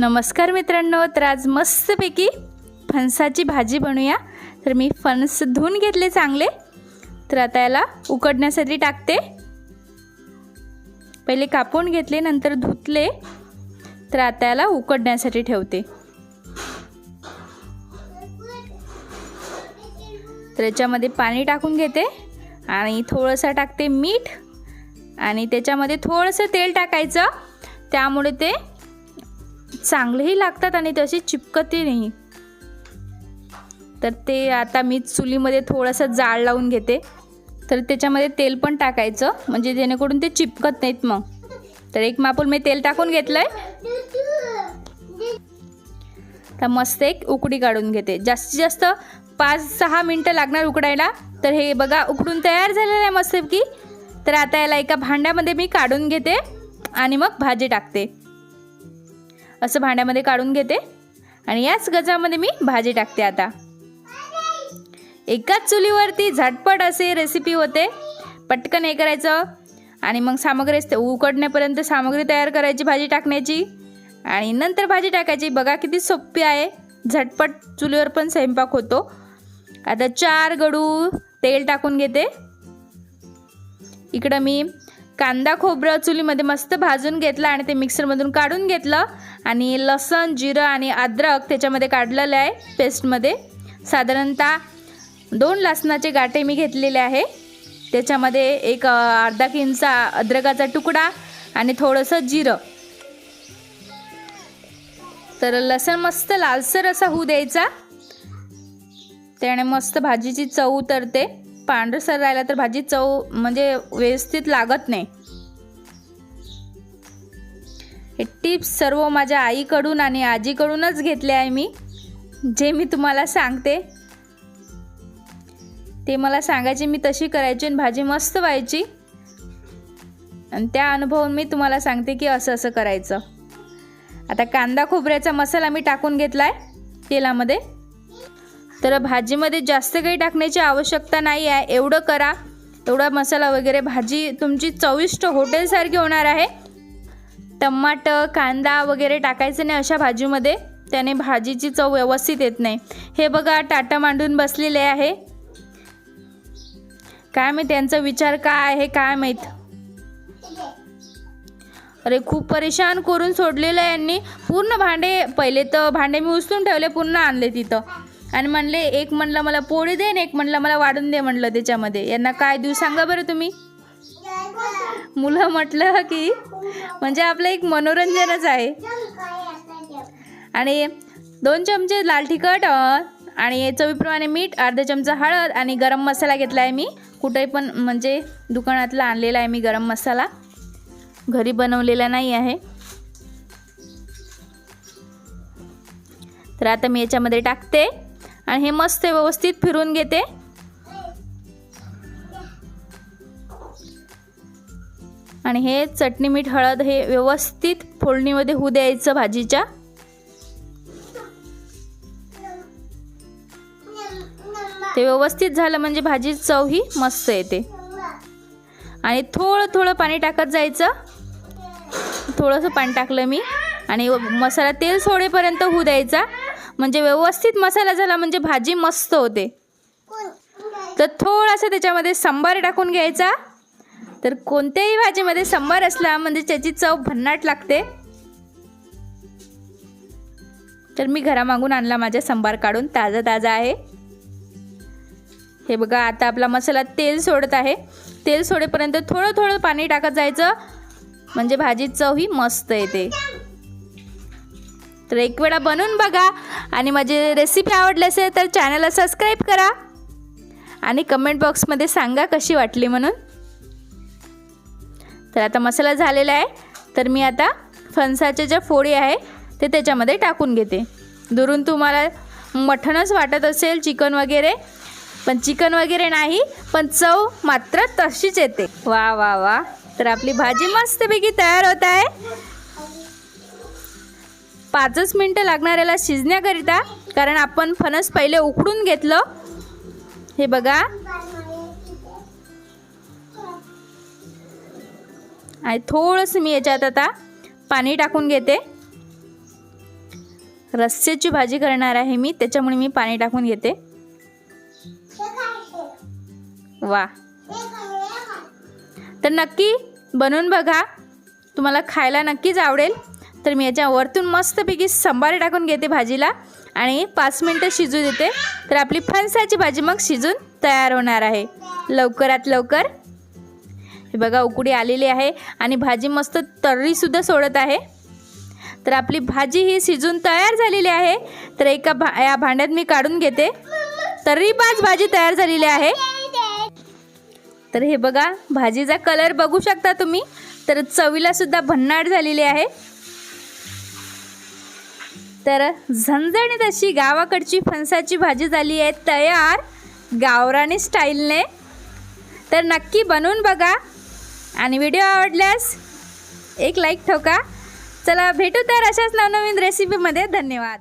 नमस्कार मित्रांनो तर आज मस्तपैकी फणसाची भाजी बनवूया तर मी फणस धुवून घेतले चांगले. तर आता याला उकडण्यासाठी टाकते. पहिले कापून घेतले नंतर धुतले. तर आता याला उकडण्यासाठी ठेवते. तर याच्यामध्ये पाणी टाकून घेते आणि थोडंसं टाकते मीठ. आणि त्याच्यामध्ये थोडंसं तेल टाकायचं. त्यामुळे ते चांगलेही लागतात आणि तशी चिपकतही नाही. तर ते आता मी चुलीमध्ये थोडंसं जाळ लावून घेते. तर त्याच्यामध्ये तेल पण टाकायचं म्हणजे जेणेकरून ते चिपकत नाहीत मग. तर एक मापूल मी तेल टाकून घेतलं आहे तर मस्त एक उकडी काढून घेते. जास्तीत जास्त पाच सहा मिनटं लागणार उकडायला. तर हे बघा उकडून तयार झालेलं आहे मस्तपैकी तर आता याला एका भांड्यामध्ये मी काढून घेते आणि मग भाजी टाकते. असं भांड्यामध्ये काढून घेते. आणि याच गजामध्ये मी भाजी टाकते आता. एकाच चुलीवरती झटपट असे रेसिपी होते. पटकन हे करायचं. आणि मग सामग्री असते उकडण्यापर्यंत सामग्री तयार करायची भाजी टाकण्याची. आणि नंतर भाजी टाकायची. बघा किती सोपी आहे. झटपट चुलीवर पण स्वयंपाक होतो. आता चार गडू तेल टाकून घेते. इकडं मी कांदा खोबरं चुलीमध्ये मस्त भाजून घेतलं आणि ते मिक्सरमधून काढून घेतलं. आणि लसण जिरं आणि अद्रक त्याच्यामध्ये काढलेलं आहे पेस्टमध्ये. साधारणतः दोन लसणाचे गाठे मी घेतलेले आहे. त्याच्यामध्ये एक अर्धा किंचा अद्रकाचा तुकडा आणि थोडंसं जिरं. तर लसण मस्त लालसर असा होऊ द्यायचा. त्याने मस्त भाजीची चव उतरते. पांढरसर राहिला तर भाजी चव म्हणजे व्यवस्थित लागत नाही. हे टिप्स सर्व माझ्या आईकडून आणि आजीकडूनच घेतले आहे मी. जे मी तुम्हाला सांगते ते मला सांगायचे मी तशी करायची आणि भाजी मस्त व्हायची. आणि त्या अनुभवून मी तुम्हाला सांगते की असं असं करायचं. आता कांदा खोबऱ्याचा मसाला मी टाकून घेतला आहे तेलामध्ये. तर भाजीमध्ये जास्त काही टाकण्याची आवश्यकता नाही आहे. एवढं करा. एवढा मसाला वगैरे. भाजी तुमची चविष्ट हॉटेलसारखी होणार आहे. टमाटर कांदा वगैरे टाकायचं नाही अशा भाजीमध्ये. त्याने भाजीची चव व्यवस्थित येत नाही. हे बघा टाटा मांडून बसलेले आहे. काय माहीत त्यांचा विचार काय आहे काय माहीत? अरे खूप परेशान करून सोडलेलं आहे यांनी. पूर्ण भांडे पहिले तर भांडे मी उचलून ठेवले पूर्ण आणले तिथं. आणि म्हणले एक म्हणलं मला पोळी दे आणि एक म्हणलं मला वाढून दे म्हणलं त्याच्यामध्ये. यांना काय देऊ सांगा बरं तुम्ही? मुलं म्हटलं की म्हणजे आपलं एक मनोरंजनच आहे. आणि दोन चमचे लाल तिखट आणि चवीप्रमाणे मीठ अर्धा चमचा हळद आणि गरम मसाला घेतला आहे मी. कुठेही पण म्हणजे दुकानातला आणलेला आहे मी गरम मसाला. घरी बनवलेला नाही आहे. तर आता मी याच्यामध्ये टाकते. आणि हे मस्त व्यवस्थित फिरून घेते. आणि हे चटणी मीठ हळद हे व्यवस्थित फोडणीमध्ये होऊ द्यायचं भाजीच्या. ते व्यवस्थित झालं म्हणजे भाजी चव ही मस्त येते. आणि थोडं थोडं पाणी टाकत जायचं. थोडंसं पाणी टाकलं मी. आणि मसाला तेल सोडेपर्यंत होऊ द्यायचा. म्हणजे व्यवस्थित मसाला झाला म्हणजे भाजी मस्त होते. तर थोडासा त्याच्यामध्ये सांबार टाकून घ्यायचा. तर कोणत्याही भाजीमध्ये सांबार असला म्हणजे त्याची चव भन्नाट लागते. तर मी घरामागून आणला माझ्या सांबार काढून ताजा ताजा आहे. हे बघा आता आपला मसाला तेल सोडत आहे. तेल सोडेपर्यंत थोडं थोडं पाणी टाकत जायचं. म्हणजे भाजी चव ही मस्त येते. तर एक वेळा बनवून बघा. आणि माझी रेसिपी आवडली असेल तर चॅनलला सबस्क्राईब करा. आणि कमेंट बॉक्समध्ये सांगा कशी वाटली म्हणून. तर आता मसाला झालेला आहे. तर मी आता फणसाच्या ज्या फोडी आहे ते त्याच्यामध्ये टाकून घेते. दुरून तुम्हाला मठणच वाटत असेल चिकन वगैरे. पण चिकन वगैरे नाही पण चव मात्र तशीच येते. वा वा वा. तर आपली भाजी मस्तपैकी तयार होत आहे. पाचच मिनटं लागणार याला शिजण्याकरिता कारण आपण फणस पहिले उकडून घेतलं. हे बघा. आणि थोडंसं मी याच्यात आता पाणी टाकून घेते. रस्स्याची भाजी करणार आहे मी त्याच्यामुळे मी पाणी टाकून घेते. वा. तर नक्की बनवून बघा. तुम्हाला खायला नक्कीच आवडेल. तर मी याच्या वरतून मस्तपैकी सांबार टाकून घेते भाजीला आणि पाच मिनटं शिजू देते. तर आपली फणसाची भाजी मग शिजून तयार होणार आहे. लवकरात लवकर. हे बघा उकडी आलेली आहे आणि भाजी मस्त तर्रीसुद्धा सोडत आहे. तर आपली भाजी ही शिजून तयार झालेली आहे. तर एका भा या भांड्यात मी काढून घेते. तर्री पाच भाजी तयार झालेली आहे. तर हे बघा भाजीचा कलर बघू शकता तुम्ही. तर चवीला सुद्धा भन्नाट झालेली आहे. तर झणझणीत अशी गावाकडची फणसाची भाजी झाली आहे तयार गावरानी स्टाईलने. तर नक्की बनवून बघा. आणि व्हिडिओ आवडल्यास एक लाईक ठोका. चला भेटू तर अशाच नवनवीन रेसिपीमध्ये धन्यवाद.